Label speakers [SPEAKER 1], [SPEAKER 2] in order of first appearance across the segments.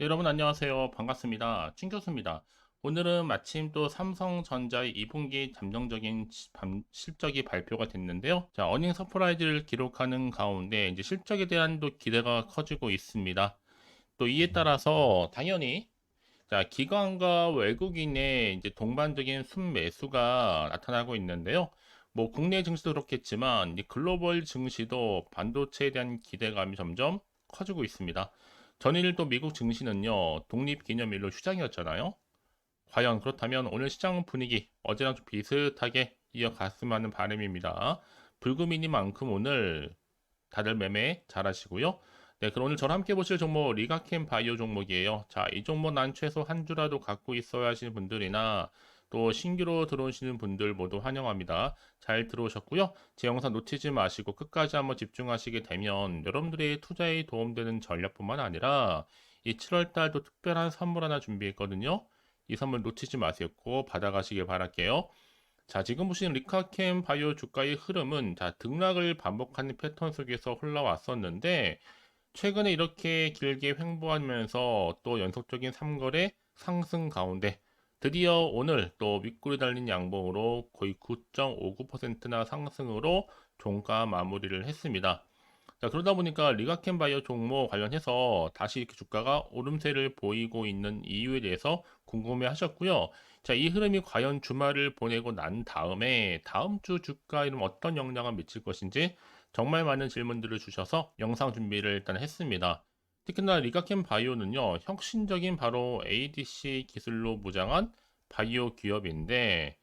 [SPEAKER 1] 네, 여러분 안녕하세요. 반갑습니다. 친교수입니다. 오늘은 마침 또 삼성전자의 2분기 잠정적인 실적이 발표가 됐는데요. 자, 어닝 서프라이즈를 기록하는 가운데 이제 실적에 대한 또 기대가 커지고 있습니다. 또 이에 따라서 당연히 자, 기관과 외국인의 이제 동반적인 순매수가 나타나고 있는데요. 뭐 국내 증시도 그렇겠지만 이 글로벌 증시도 반도체에 대한 기대감이 점점 커지고 있습니다. 전일 또 미국 증시는요, 독립기념일로 휴장이었잖아요. 과연 그렇다면 오늘 시장 분위기 어제랑 좀 비슷하게 이어갔으면 하는 바람입니다. 불금이니만큼 오늘 다들 매매 잘 하시고요. 네, 그럼 오늘 저랑 함께 보실 종목 리가캠 바이오 종목이에요. 자, 이 종목 난 최소 한 주라도 갖고 있어야 하시는 분들이나 또 신규로 들어오시는 분들 모두 환영합니다. 잘 들어오셨고요. 제 영상 놓치지 마시고 끝까지 한번 집중하시게 되면 여러분들의 투자에 도움되는 전략뿐만 아니라 이 7월 달도 특별한 선물 하나 준비했거든요. 이 선물 놓치지 마세요. 꼭 받아가시길 바랄게요. 자, 지금 보시는 리카캠 바이오 주가의 흐름은 자, 등락을 반복하는 패턴 속에서 흘러왔었는데 최근에 이렇게 길게 횡보하면서 또 연속적인 3거래 상승 가운데 드디어 오늘 또 윗골이 달린 양봉으로 거의 9.59%나 상승으로 종가 마무리를 했습니다. 자, 그러다 보니까 리가켄 바이오 종목 관련해서 다시 이렇게 주가가 오름세를 보이고 있는 이유에 대해서 궁금해 하셨고요. 자, 이 흐름이 과연 주말을 보내고 난 다음에 다음 주 주가에 어떤 영향을 미칠 것인지 정말 많은 질문들을 주셔서 영상 준비를 일단 했습니다. 특히나 리가켄 바이오는요, 혁신적인 바로 ADC 기술로 무장한 바이오 기업인데,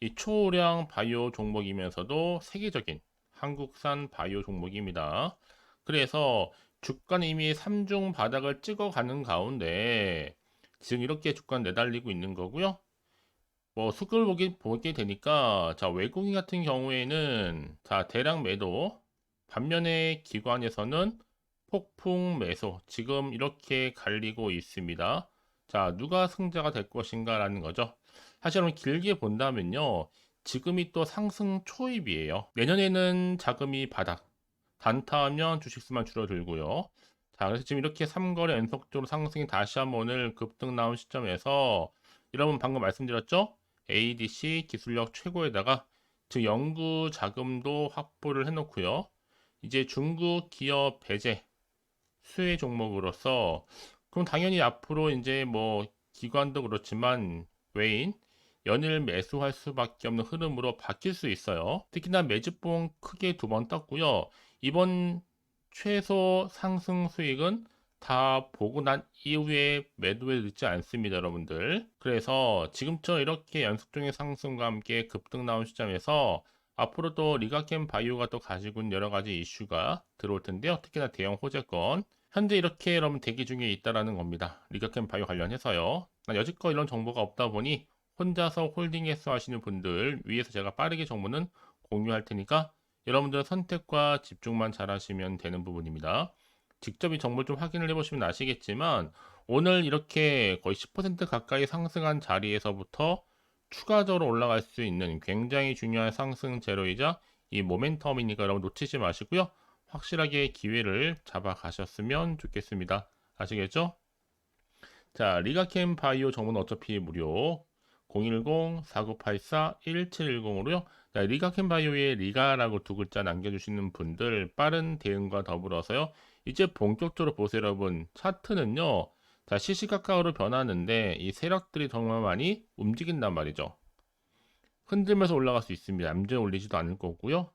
[SPEAKER 1] 이 초량 바이오 종목이면서도 세계적인 한국산 바이오 종목입니다. 그래서 주가는 이미 3중 바닥을 찍어가는 가운데, 지금 이렇게 주가는 내달리고 있는 거고요. 뭐 수급을 보게, 보게 되니까, 자, 외국인 같은 경우에는, 자, 대량 매도, 반면에 기관에서는 폭풍 매수 지금 이렇게 갈리고 있습니다. 자, 누가 승자가 될 것인가 라는 거죠. 사실 은 길게 본다면요. 지금이 또 상승 초입이에요. 내년에는 자금이 바닥. 단타하면 주식수만 줄어들고요. 자, 그래서 지금 이렇게 3거래 연속적으로 상승이 다시 한번 오늘 급등 나온 시점에서 여러분 방금 말씀드렸죠? ADC 기술력 최고에다가 즉 연구 자금도 확보를 해놓고요. 이제 중국 기업 배제 수혜 종목으로서 그럼 당연히 앞으로 이제 뭐 기관도 그렇지만 외인 연일 매수할 수밖에 없는 흐름으로 바뀔 수 있어요. 특히나 매집봉 크게 두 번 떴고요. 이번 최소 상승 수익은 다 보고 난 이후에 매도에 늦지 않습니다, 여러분들. 그래서 지금처럼 이렇게 연속적인 상승과 함께 급등 나온 시점에서 앞으로 또 리가캠 바이오가 또 가지고 있는 여러 가지 이슈가 들어올 텐데요. 특히나 대형 호재권. 현재 이렇게 여러분 대기 중에 있다라는 겁니다. 리가캠 바이오 관련해서요. 난 여지껏 이런 정보가 없다 보니 혼자서 홀딩해서 하시는 분들 위해서 제가 빠르게 정보는 공유할 테니까 여러분들 선택과 집중만 잘 하시면 되는 부분입니다. 직접 이 정보를 좀 확인을 해보시면 아시겠지만 오늘 이렇게 거의 10% 가까이 상승한 자리에서부터 추가적으로 올라갈 수 있는 굉장히 중요한 상승 재료이자 이 모멘텀이니까 여러분 놓치지 마시고요. 확실하게 기회를 잡아 가셨으면 좋겠습니다. 아시겠죠? 자, 리가캠 바이오 정보는 어차피 무료. 010-4984-1710으로요. 자, 리가캠 바이오에 리가라고 두 글자 남겨주시는 분들 빠른 대응과 더불어서요. 이제 본격적으로 보세요, 여러분. 차트는요. 자, 시시각각으로 변하는데 이 세력들이 정말 많이 움직인단 말이죠. 흔들면서 올라갈 수 있습니다. 암제 올리지도 않을 거고요.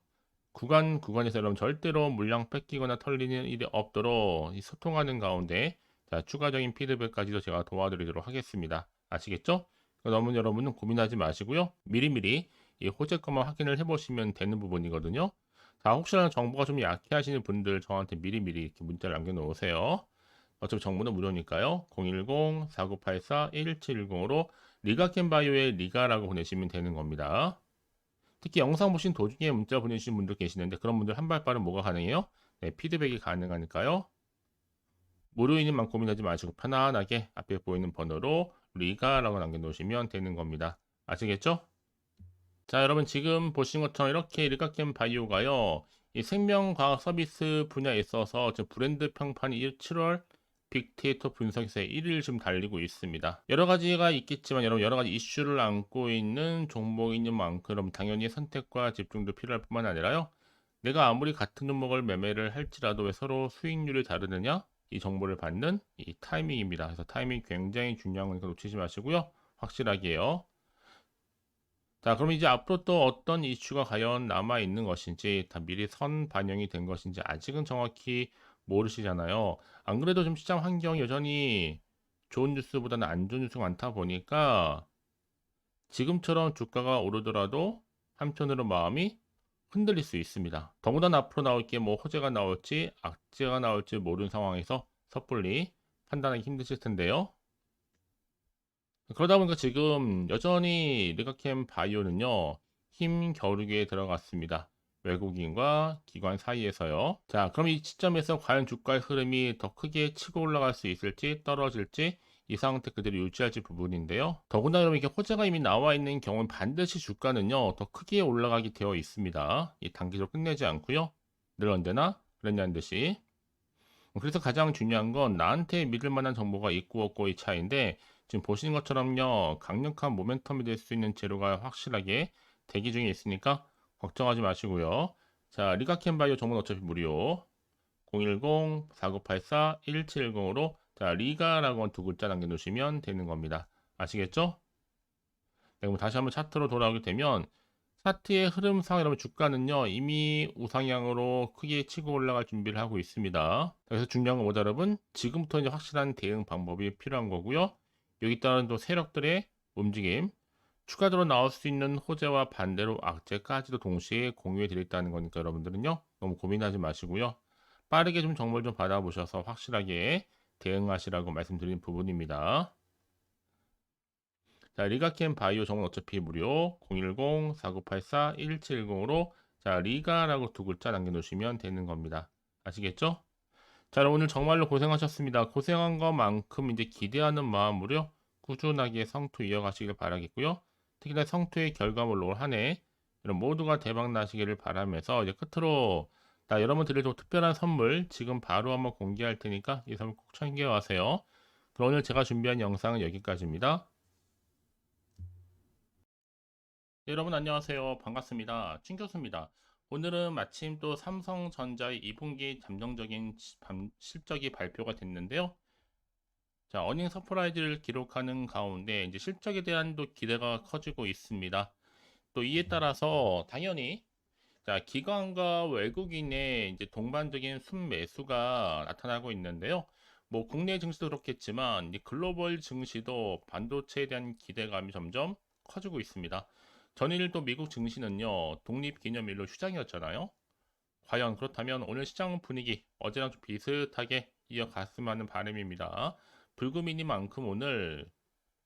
[SPEAKER 1] 구간 구간에서 여러분 절대로 물량 뺏기거나 털리는 일이 없도록 이 소통하는 가운데 자, 추가적인 피드백까지도 제가 도와드리도록 하겠습니다. 아시겠죠? 너무 여러분은 고민하지 마시고요. 미리미리 이 호재 것만 확인을 해보시면 되는 부분이거든요. 자, 혹시나 정보가 좀 약해 하시는 분들 저한테 미리미리 이렇게 문자를 남겨놓으세요. 어차피 정보는 무료니까요. 010-4984-1710으로 리가캠 바이오의 리가라고 보내시면 되는 겁니다. 특히 영상 보신 도중에 문자 보내주신 분들 계시는데 그런 분들 한 발 빠른 뭐가 가능해요? 네, 피드백이 가능하니까요. 무료이니만 고민하지 마시고 편안하게 앞에 보이는 번호로 리가라고 남겨놓으시면 되는 겁니다. 아시겠죠? 자, 여러분 지금 보신 것처럼 이렇게 리가캠 바이오가요. 이 생명과학 서비스 분야에 있어서 지금 브랜드 평판이 7월 빅데이터 분석에서 1위를 지금 달리고 있습니다. 여러 가지가 있겠지만 여러분 여러 가지 이슈를 안고 있는 종목인 만큼 당연히 선택과 집중도 필요할 뿐만 아니라요. 내가 아무리 같은 종목을 매매를 할지라도 왜 서로 수익률이 다르느냐? 이 정보를 받는 이 타이밍입니다. 그래서 타이밍 굉장히 중요한 거니까 놓치지 마시고요. 확실하게요. 자, 그럼 이제 앞으로 또 어떤 이슈가 과연 남아 있는 것인지 다 미리 선 반영이 된 것인지 아직은 정확히 모르시잖아요. 안 그래도 좀 시장 환경이 여전히 좋은 뉴스보다는 안 좋은 뉴스가 많다 보니까 지금처럼 주가가 오르더라도 한편으로 마음이 흔들릴 수 있습니다. 더군다나 앞으로 나올 게 뭐 호재가 나올지 악재가 나올지 모르는 상황에서 섣불리 판단하기 힘드실 텐데요. 그러다 보니까 지금 여전히 리가캠 바이오는요, 힘 겨루기에 들어갔습니다. 외국인과 기관 사이에서요. 자, 그럼 이 시점에서 과연 주가의 흐름이 더 크게 치고 올라갈 수 있을지 떨어질지 이 상태 그대로 유지할지 부분인데요. 더군다나 그럼 이렇게 호재가 이미 나와 있는 경우는 반드시 주가는요, 더 크게 올라가게 되어 있습니다. 이 단기적으로 끝내지 않고요. 늘 언제나 그랬냐는 듯이. 그래서 가장 중요한 건 나한테 믿을 만한 정보가 있고 없고의 차이인데 지금 보시는 것처럼요 강력한 모멘텀이 될 수 있는 재료가 확실하게 대기 중에 있으니까 걱정하지 마시고요 자 리가켄바이오 정보는 어차피 무료 010-4984-1710으로 자 리가라고 두 글자 남겨놓으시면 되는 겁니다 아시겠죠? 네, 그럼 다시 한번 차트로 돌아오게 되면 차트의 흐름상 여러분 주가는요 이미 우상향으로 크게 치고 올라갈 준비를 하고 있습니다. 그래서 중요한 건 뭐다 여러분 지금부터 이제 확실한 대응 방법이 필요한 거고요. 여기 따른 또 세력들의 움직임 추가적으로 나올 수 있는 호재와 반대로 악재까지도 동시에 공유해 드리겠다는 거니까 여러분들은요 너무 고민하지 마시고요. 빠르게 좀 정보를 좀 받아보셔서 확실하게 대응하시라고 말씀드린 부분입니다. 자, 리가캠 바이오 정은 어차피 무료 010-4984-1710으로 자, 리가라고 두 글자 남겨놓으시면 되는 겁니다. 아시겠죠? 자, 오늘 정말로 고생하셨습니다. 고생한 것만큼 이제 기대하는 마음으로 꾸준하게 성투 이어가시길 바라겠고요. 특히나 성투의 결과물로 한해 여러분 모두가 대박 나시기를 바라면서 이제 끝으로 나 여러분 드릴 특별한 선물 지금 바로 한번 공개할 테니까 이 선물 꼭 챙겨가세요. 그럼 오늘 제가 준비한 영상은 여기까지입니다. 네, 여러분 안녕하세요. 반갑습니다. 칭교수입니다. 오늘은 마침 또 삼성전자의 2분기 잠정적인 실적이 발표가 됐는데요. 자, 어닝 서프라이즈를 기록하는 가운데 이제 실적에 대한 또 기대가 커지고 있습니다. 또 이에 따라서 당연히 자, 기관과 외국인의 이제 동반적인 순매수가 나타나고 있는데요. 뭐 국내 증시도 그렇겠지만 글로벌 증시도 반도체에 대한 기대감이 점점 커지고 있습니다. 전일 또 미국 증시는요, 독립기념일로 휴장이었잖아요. 과연 그렇다면 오늘 시장 분위기 어제랑 좀 비슷하게 이어갔으면 하는 바람입니다. 불금이니만큼 오늘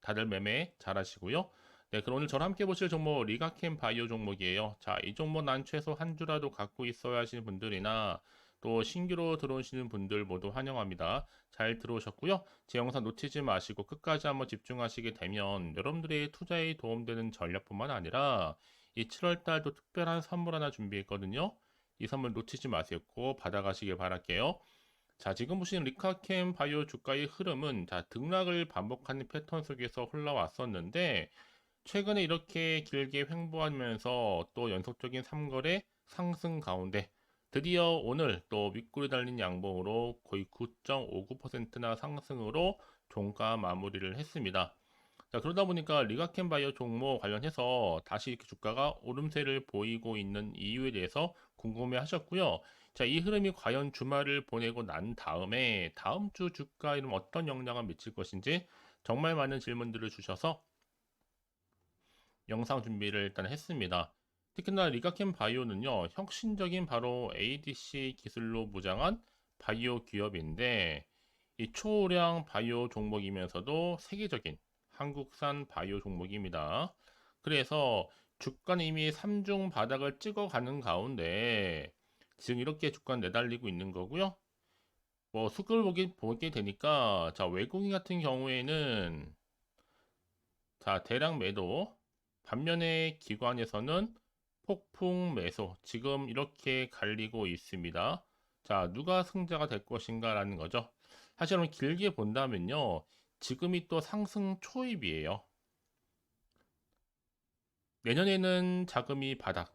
[SPEAKER 1] 다들 매매 잘 하시고요. 네, 그럼 오늘 저랑 함께 보실 종목 리가캠 바이오 종목이에요. 자, 이 종목 난 최소 한 주라도 갖고 있어야 하시는 분들이나 또 신규로 들어오시는 분들 모두 환영합니다. 잘 들어오셨고요. 제 영상 놓치지 마시고 끝까지 한번 집중하시게 되면 여러분들의 투자에 도움되는 전략뿐만 아니라 이 7월 달도 특별한 선물 하나 준비했거든요. 이 선물 놓치지. 꼭 받아가시길 바랄게요. 자, 지금 보시는 리카캠 바이오 주가의 흐름은 자, 등락을 반복하는 패턴 속에서 흘러왔었는데 최근에 이렇게 길게 횡보하면서 또 연속적인 3거래 상승 가운데 드디어 오늘 또 윗골이 달린 양봉으로 거의 9.59%나 상승으로 종가 마무리를 했습니다. 자, 그러다 보니까 리가켄 바이오 종목 관련해서 다시 주가가 오름세를 보이고 있는 이유에 대해서 궁금해 하셨고요. 자, 이 흐름이 과연 주말을 보내고 난 다음에 다음 주 주가에는 어떤 영향을 미칠 것인지 정말 많은 질문들을 주셔서 영상 준비를 일단 했습니다. 특히나 리가캠 바이오는요, 혁신적인 바로 ADC 기술로 무장한 바이오 기업인데, 이 초량 바이오 종목이면서도 세계적인 한국산 바이오 종목입니다. 그래서 주가는 이미 3중 바닥을 찍어가는 가운데, 지금 이렇게 주가는 내달리고 있는 거고요. 뭐, 수급을 보게, 보게 되니까, 자, 외국인 같은 경우에는, 자, 대량 매도, 반면에 기관에서는 폭풍 매수 지금 이렇게 갈리고 있습니다. 자 누가 승자가 될 것인가 라는 거죠. 사실 여러분 길게 본다면요. 지금이 또 상승 초입이에요. 내년에는 자금이 바닥,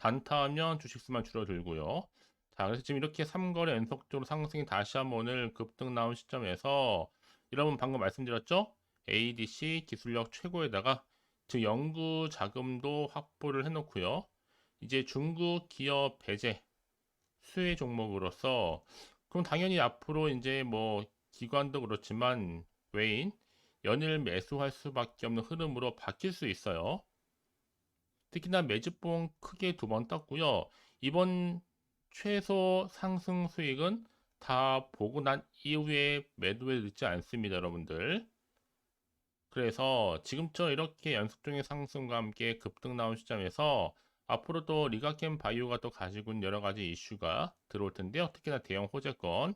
[SPEAKER 1] 단타하면 주식수만 줄어들고요. 자, 그래서 지금 이렇게 3거래 연속적으로 상승이 다시 한번 오늘 급등 나온 시점에서 여러분 방금 말씀드렸죠? ADC 기술력 최고에다가 즉 연구 자금도 확보를 해놓고요. 이제 중국 기업 배제 수혜 종목으로서 그럼 당연히 앞으로 이제 뭐 기관도 그렇지만 외인 연일 매수할 수밖에 없는 흐름으로 바뀔 수 있어요. 특히나 매집봉 크게 두 번 떴고요. 이번 최소 상승 수익은 다 보고 난 이후에 매도에 늦지 않습니다, 여러분들. 그래서 지금처럼 이렇게 연속적인 상승과 함께 급등 나온 시점에서 앞으로 또 리가캠 바이오가 또 가지고 있는 여러 가지 이슈가 들어올 텐데요. 특히나 대형 호재권.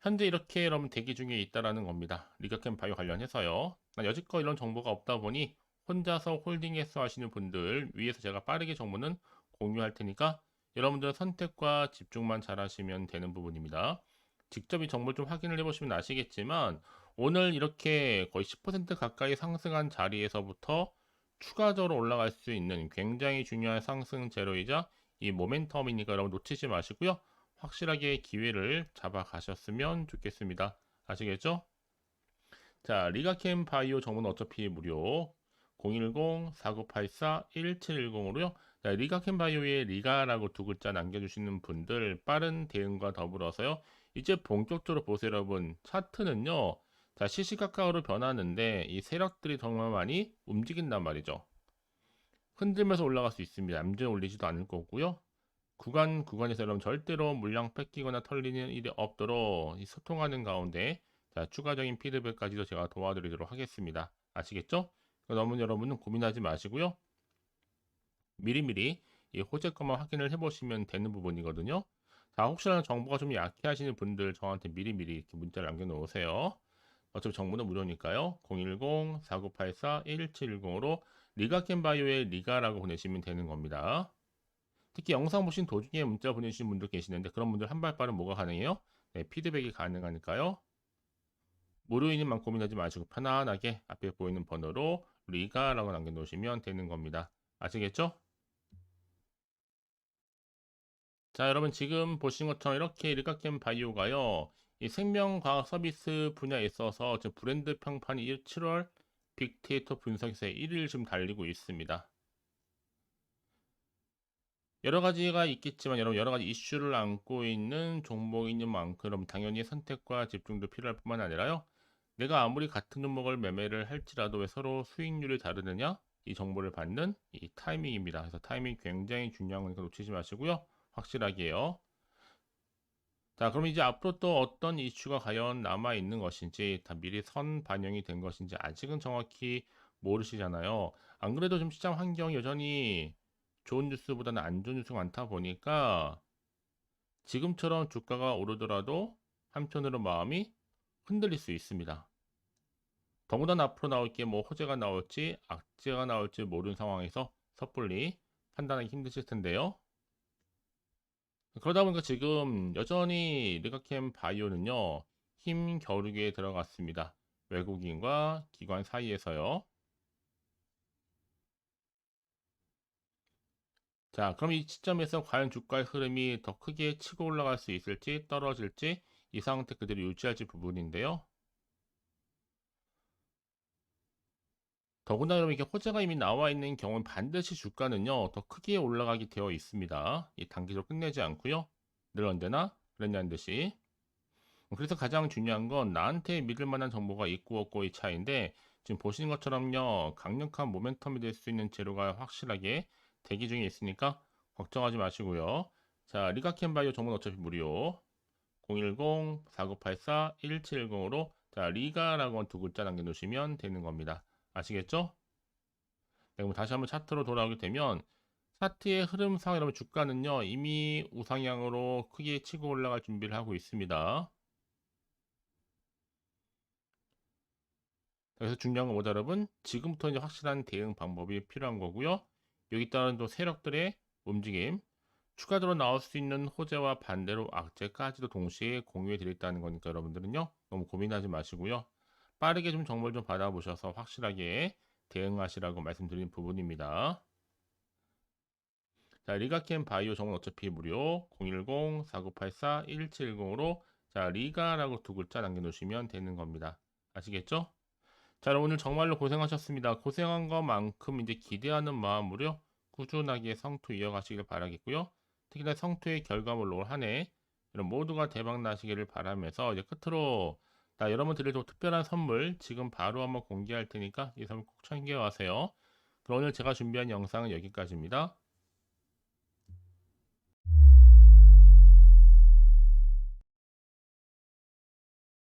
[SPEAKER 1] 현재 이렇게 여러분 대기 중에 있다라는 겁니다. 리가캠 바이오 관련해서요. 여지껏 이런 정보가 없다 보니 혼자서 홀딩해서 하시는 분들 위에서 제가 빠르게 정보는 공유할 테니까 여러분들 선택과 집중만 잘 하시면 되는 부분입니다. 직접 이 정보를 좀 확인을 해보시면 아시겠지만 오늘 이렇게 거의 10% 가까이 상승한 자리에서부터 추가적으로 올라갈 수 있는 굉장히 중요한 상승 제로이자 이 모멘텀이니까 여러분 놓치지 마시고요. 확실하게 기회를 잡아 가셨으면 좋겠습니다. 아시겠죠? 자, 리가캠 바이오 정보는 어차피 무료. 010-4984-1710으로요. 자, 리가캠 바이오에 리가라고 두 글자 남겨주시는 분들 빠른 대응과 더불어서요. 이제 본격적으로 보세요, 여러분. 차트는요. 자, 시시각각으로 변하는데 이 세력들이 정말 많이 움직인단 말이죠. 흔들면서 올라갈 수 있습니다. 암전 올리지도 않을 거고요. 구간 구간에서 여러분 절대로 물량 뺏기거나 털리는 일이 없도록 소통하는 가운데 자, 추가적인 피드백까지도 제가 도와드리도록 하겠습니다. 아시겠죠? 너무 여러분은 고민하지 마시고요. 미리미리 이 호재 것만 확인을 해보시면 되는 부분이거든요. 자, 혹시나 정보가 좀 약해 하시는 분들 저한테 미리미리 이렇게 문자를 남겨놓으세요. 어차피 정보는 무료니까요. 010-4984-1710으로 리가캠바이오의 리가라고 보내시면 되는 겁니다. 특히 영상 보신 도중에 문자 보내주신 분들 계시는데 그런 분들 한 발 빠른 뭐가 가능해요? 네, 피드백이 가능하니까요. 무료인만 고민하지 마시고 편안하게 앞에 보이는 번호로 리가 라고 남겨놓으시면 되는 겁니다. 아시겠죠? 자, 여러분 지금 보신 것처럼 이렇게 리가캠 바이오가요. 이 생명과학 서비스 분야에 있어서 지금 브랜드 평판이 7월 빅데이터 분석에서 1위를 지금 달리고 있습니다. 여러 가지가 있겠지만 여러분 여러 가지 이슈를 안고 있는 종목인 만큼 당연히 선택과 집중도 필요할 뿐만 아니라요. 내가 아무리 같은 종목을 매매를 할지라도 왜 서로 수익률이 다르느냐? 이 정보를 받는 이 타이밍입니다. 그래서 타이밍이 굉장히 중요한 거니까 놓치지 마시고요. 확실하게요. 자, 그럼 이제 앞으로 또 어떤 이슈가 과연 남아 있는 것인지 다 미리 선 반영이 된 것인지 아직은 정확히 모르시잖아요. 안 그래도 좀 시장 환경이 여전히 좋은 뉴스보다는 안 좋은 뉴스가 많다 보니까 지금처럼 주가가 오르더라도 한편으로 마음이 흔들릴 수 있습니다. 더군다나 앞으로 나올 게 뭐 호재가 나올지 악재가 나올지 모르는 상황에서 섣불리 판단하기 힘드실 텐데요. 그러다 보니까 지금 여전히 리가캠 바이오는요, 힘 겨루기에 들어갔습니다. 외국인과 기관 사이에서요. 자, 그럼 이 시점에서 과연 주가의 흐름이 더 크게 치고 올라갈 수 있을지 떨어질지 이 상태 그대로 유지할지 부분인데요. 더군다나 이렇게 호재가 이미 나와 있는 경우는 반드시 주가는요 더 크게 올라가게 되어 있습니다. 이 단기적으로 끝내지 않고요. 늘 언제나 그랬냐는 듯이. 그래서 가장 중요한 건 나한테 믿을 만한 정보가 있고 없고의 차이인데 지금 보시는 것처럼요 강력한 모멘텀이 될 수 있는 재료가 확실하게 대기 중에 있으니까 걱정하지 마시고요. 자 리가켄 바이오 정보는 어차피 무료 010-4984-1710으로 자 리가라고 두 글자 남겨놓으시면 되는 겁니다. 아시겠죠? 네, 그럼 다시 한번 차트로 돌아오게 되면 차트의 흐름상 여러분 주가는요 이미 우상향으로 크게 치고 올라갈 준비를 하고 있습니다. 그래서 중요한 건 뭐다 여러분? 지금부터 이제 확실한 대응 방법이 필요한 거고요. 여기 따른 또 세력들의 움직임, 추가적으로 나올 수 있는 호재와 반대로 악재까지도 동시에 공유해 드렸다는 거니까 여러분들은요 너무 고민하지 마시고요 빠르게 좀 정보를 좀 받아보셔서 확실하게 대응하시라고 말씀드린 부분입니다. 자, 리가캠 바이오 정보는 어차피 무료 010-4984-1710으로 자, 리가라고 두 글자 남겨놓으시면 되는 겁니다. 아시겠죠? 자, 여러분 오늘 정말로 고생하셨습니다. 고생한 것만큼 이제 기대하는 마음으로 꾸준하게 성투 이어가시길 바라겠고요. 특히나 성투의 결과물로 올 한해 여러분 모두가 대박 나시기를 바라면서 이제 끝으로 나 여러분 드릴 또 특별한 선물 지금 바로 한번 공개할 테니까 이 선물 꼭 챙겨가세요. 그럼 오늘 제가 준비한 영상은 여기까지입니다.